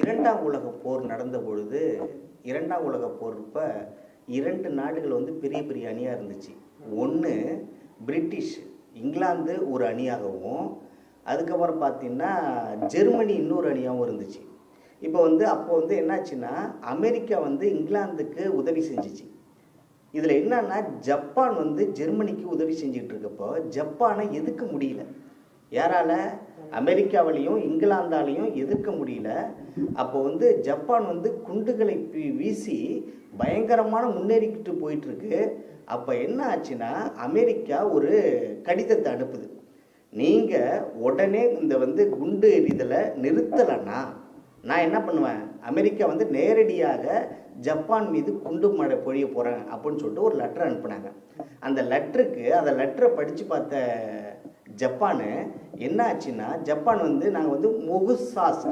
இரண்டாம் உலக போர் நடந்த பொழுது இரண்டாம் உலக போர்ப்ப இரண்டு நாடுகள் வந்து பெரிய பெரிய அணியாக இருந்துச்சு. ஒன்று பிரிட்டிஷ் இங்கிலாந்து ஒரு அணியாகவும் அதுக்கப்புறம் பார்த்தீங்கன்னா ஜெர்மனி இன்னொரு அணியாகவும் இருந்துச்சு. இப்போ வந்து அப்போ வந்து என்னாச்சுன்னா அமெரிக்கா வந்து இங்கிலாந்துக்கு உதவி செஞ்சுச்சு. இதில் என்னன்னா ஜப்பான் வந்து ஜெர்மனிக்கு உதவி செஞ்சுட்டு இருக்கப்போ ஜப்பானை எதுக்கு முடியல. யாரால? அமெரிக்காவிலையும் இங்கிலாந்தாலையும் எதிர்க்க முடியல. அப்போ வந்து ஜப்பான் வந்து குண்டுகளை வீ- வீசி பயங்கரமான முன்னேறிக்கிட்டு போயிட்டுருக்கு. அப்போ என்ன ஆச்சுன்னா அமெரிக்கா ஒரு கடிதத்தை அனுப்புது. நீங்கள் உடனே இந்த வந்து குண்டு எறிதலை நிறுத்தலைன்னா நான் என்ன பண்ணுவேன்? அமெரிக்கா வந்து நேரடியாக ஜப்பான் மீது குண்டு மழை பொழிய போகிறேன் அப்படின்னு சொல்லிட்டு ஒரு லெட்டர் அனுப்புனாங்க. அந்த லெட்டருக்கு அந்த லெட்டரை படித்து பார்த்த ஜப்பானு என்ன ஆச்சுன்னா ஜப்பான் வந்து நாங்கள் வந்து மொகுசாஸ்